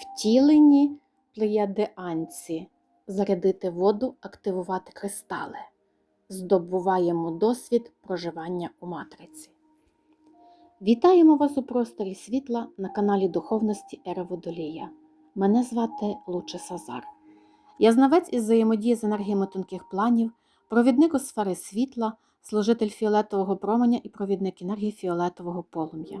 Втілені плеядеанці. Зарядити воду, активувати кристали. Здобуваємо досвід проживання у матриці. Вітаємо вас у просторі світла на каналі Духовності Ера Водолія. Мене звати Луче Сазар. Я знавець із взаємодії з енергіями тонких планів, провідник у сфери світла, служитель фіолетового променя і провідник енергії фіолетового полум'я.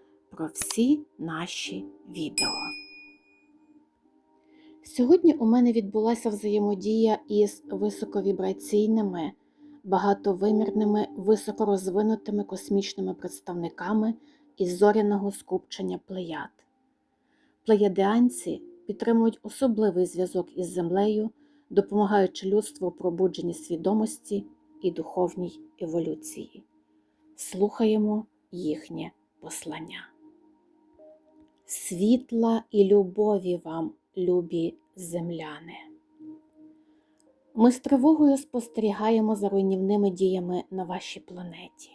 про всі наші відео. Сьогодні у мене відбулася взаємодія із високовібраційними, багатовимірними, високорозвинутими космічними представниками із зоряного скупчення плеяд. Плеядеанці підтримують особливий зв'язок із Землею, допомагаючи людству у пробудженні свідомості і духовній еволюції. Слухаємо їхнє послання. Світла і любові вам, любі земляни. Ми з тривогою спостерігаємо за руйнівними діями на вашій планеті,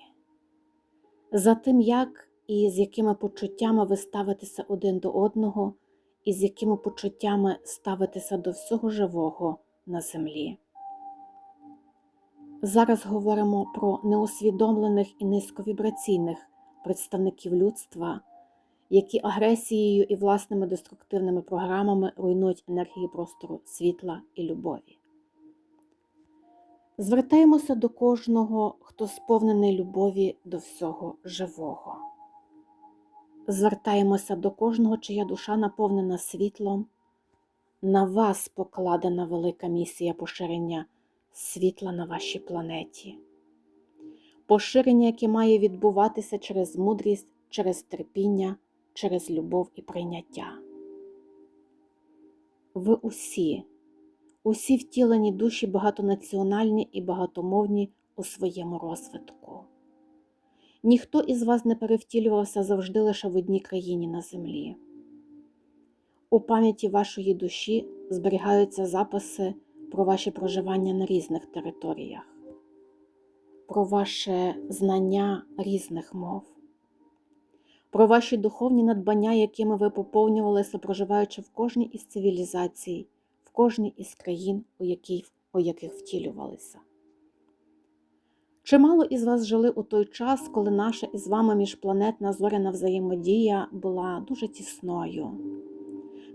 за тим, як і з якими почуттями ви ставитеся один до одного, і з якими почуттями ставитеся до всього живого на землі. Зараз говоримо про неусвідомлених і низьковібраційних представників людства, які агресією і власними деструктивними програмами руйнують енергії простору світла і любові. Звертаємося до кожного, хто сповнений любові до всього живого. Звертаємося до кожного, чия душа наповнена світлом. На вас покладена велика місія поширення світла на вашій планеті. Поширення, яке має відбуватися через мудрість, через терпіння, через любов і прийняття. Ви усі, усі втілені душі багатонаціональні і багатомовні у своєму розвитку. Ніхто із вас не перевтілювався завжди лише в одній країні на землі. У пам'яті вашої душі зберігаються записи про ваші проживання на різних територіях, про ваше знання різних мов, про ваші духовні надбання, якими ви поповнювалися, проживаючи в кожній із цивілізацій, в кожній із країн, у, якій, у яких втілювалися. Чимало із вас жили у той час, коли наша із вами міжпланетна зоряна взаємодія була дуже тісною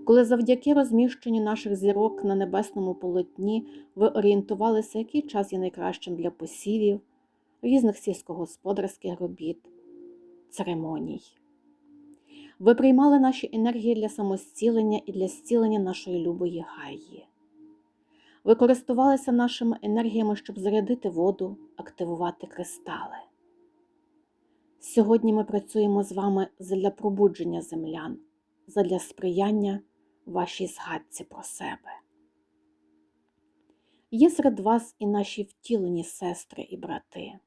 коли завдяки розміщенню наших зірок на небесному полотні ви орієнтувалися, який час є найкращим для посівів, різних сільськогосподарських робіт, церемоній. Ви приймали наші енергії для самостілення і для зцілення нашої любої гаї. Ви користувалися нашими енергіями, щоб зарядити воду, активувати кристали. Сьогодні ми працюємо з вами для пробудження землян, задля сприяння вашій згадці про себе. Є серед вас і наші втілені сестри і брати.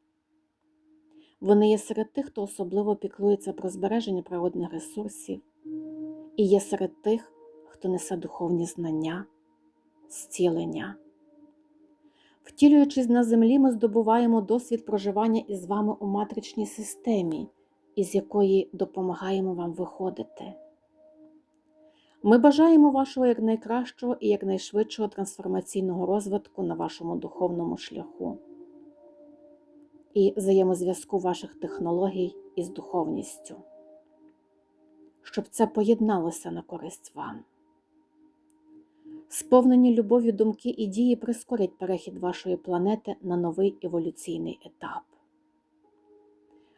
Вони є серед тих, хто особливо піклується про збереження природних ресурсів, і є серед тих, хто несе духовні знання, зцілення. Втілюючись на землі, ми здобуваємо досвід проживання із вами у матричній системі, із якої допомагаємо вам виходити. Ми бажаємо вашого якнайкращого і якнайшвидшого трансформаційного розвитку на вашому духовному шляху і взаємозв'язку ваших технологій із духовністю, щоб це поєдналося на користь вам. Сповнені любов'ю думки і дії прискорять перехід вашої планети на новий еволюційний етап.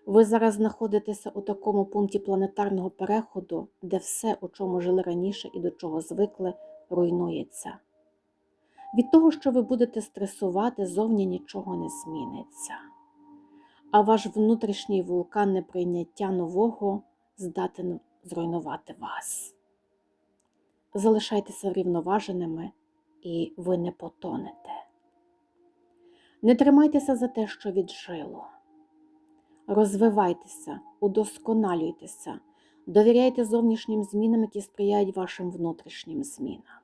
Ви зараз знаходитеся у такому пункті планетарного переходу, де все, у чому жили раніше і до чого звикли, руйнується. Від того, що ви будете стресувати, зовні нічого не зміниться. А ваш внутрішній вулкан неприйняття нового здатен зруйнувати вас. залишайтеся врівноваженими, і ви не потонете. Не тримайтеся за те, що віджило. Розвивайтеся, удосконалюйтеся, довіряйте зовнішнім змінам, які сприяють вашим внутрішнім змінам.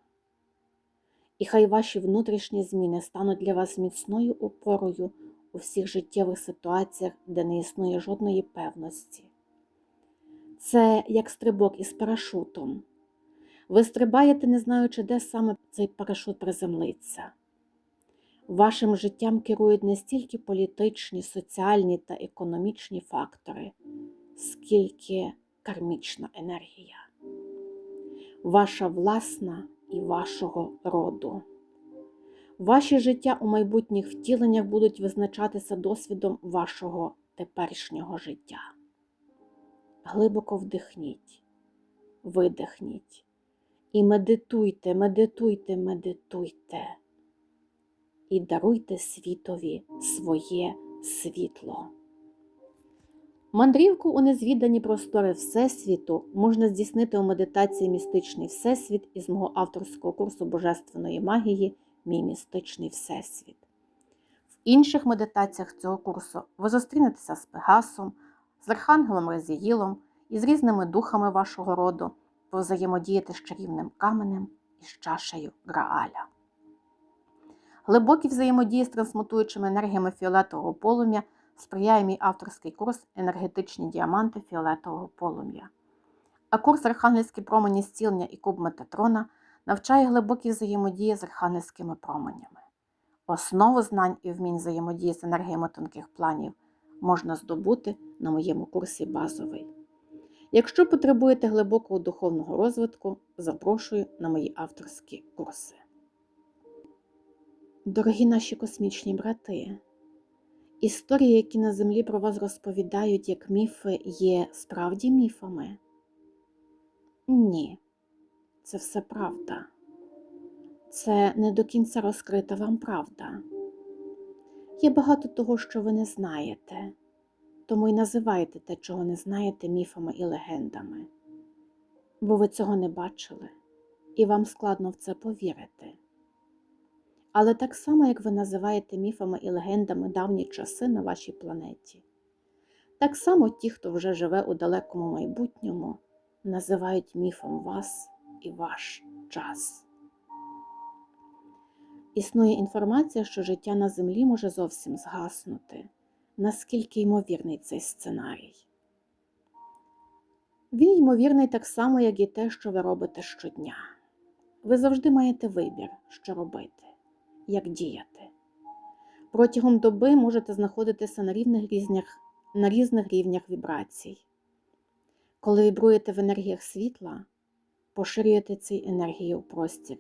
І хай ваші внутрішні зміни стануть для вас міцною опорою у всіх життєвих ситуаціях, де не існує жодної певності. Це як стрибок із парашутом. Ви стрибаєте, не знаючи, де саме цей парашут приземлиться. Вашим життям керують не стільки політичні, соціальні та економічні фактори, скільки кармічна енергія, ваша власна і вашого роду. Ваші життя у майбутніх втіленнях будуть визначатися досвідом вашого теперішнього життя. Глибоко вдихніть, видихніть і медитуйте, медитуйте, медитуйте і даруйте світові своє світло. Мандрівку у незвідані простори Всесвіту можна здійснити у медитації Містичний Всесвіт із мого авторського курсу Божественної магії Мій містичний Всесвіт. В інших медитаціях цього курсу ви зустрінетеся з Пегасом, з Архангелом Резіїлом і з різними духами вашого роду, взаємодіяти з чарівним каменем і з чашею Грааля. Глибокі взаємодії з трансмутуючими енергіями фіолетового полум'я сприяє мій авторський курс Енергетичні діаманти фіолетового полум'я. А курс Архангельські промені зцілення і куб Метатрона навчає глибокі взаємодії з архангельськими променями. Основу знань і вмінь взаємодії з енергіями тонких планів можна здобути на моєму курсі базовий. Якщо потребуєте глибокого духовного розвитку, запрошую на мої авторські курси. Дорогі наші космічні брати, історії, які на землі про вас розповідають як міфи, є справді міфами? Ні, це все правда. Це не до кінця розкрита вам правда. Є багато того, що ви не знаєте, тому й називайте те, чого не знаєте, міфами і легендами, бо ви цього не бачили, і вам складно в це повірити. Але так само, як ви називаєте міфами і легендами давні часи на вашій планеті, так само ті, хто вже живе у далекому майбутньому, називають міфом вас і ваш час. Існує інформація, що життя на землі може зовсім згаснути. Наскільки ймовірний цей сценарій? Він ймовірний так само, як і те, що ви робите щодня. Ви завжди маєте вибір, що робити, як діяти. Протягом доби можете знаходитися на різних різнях, на різних рівнях вібрацій. Коли вібруєте в енергіях світла, поширюєте цю енергію у простір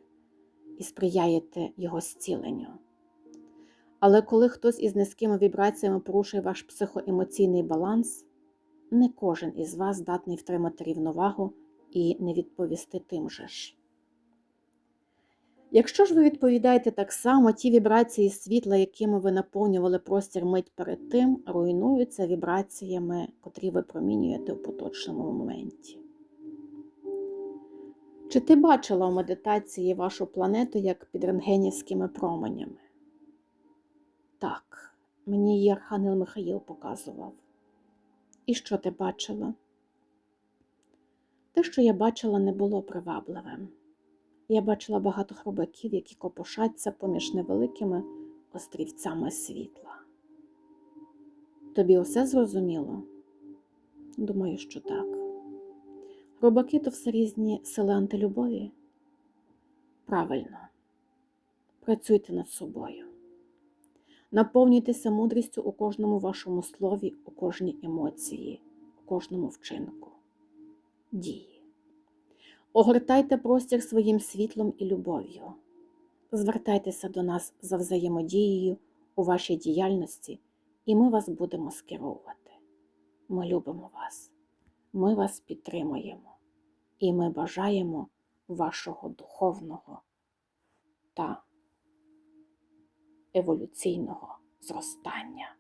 і сприяєте його зціленню. Але коли хтось із низькими вібраціями порушує ваш психоемоційний баланс, не кожен із вас здатний втримати рівновагу і не відповісти тим же ж. Якщо ж ви відповідаєте так само, ті вібрації світла, якими ви наповнювали простір мить перед тим, руйнуються вібраціями, котрі ви промінюєте у поточному моменті. Чи ти бачила у медитації вашу планету як під рентгенівськими променями? Так, мені її Архангел Михаїл показував. І що ти бачила? Те, що я бачила, не було привабливим. Я бачила багато хробаків, які копошаться поміж невеликими острівцями світла. Тобі усе зрозуміло? Думаю, що так. Хробаки то все різні сили антилюбові. Правильно, працюйте над собою. Наповнюйтеся мудрістю у кожному вашому слові, у кожній емоції, у кожному вчинку. Дії. Огортайте простір своїм світлом і любов'ю. Звертайтеся до нас за взаємодією у вашій діяльності, і ми вас будемо скеровувати. Ми любимо вас, ми вас підтримуємо, і ми бажаємо вашого духовного та еволюційного зростання.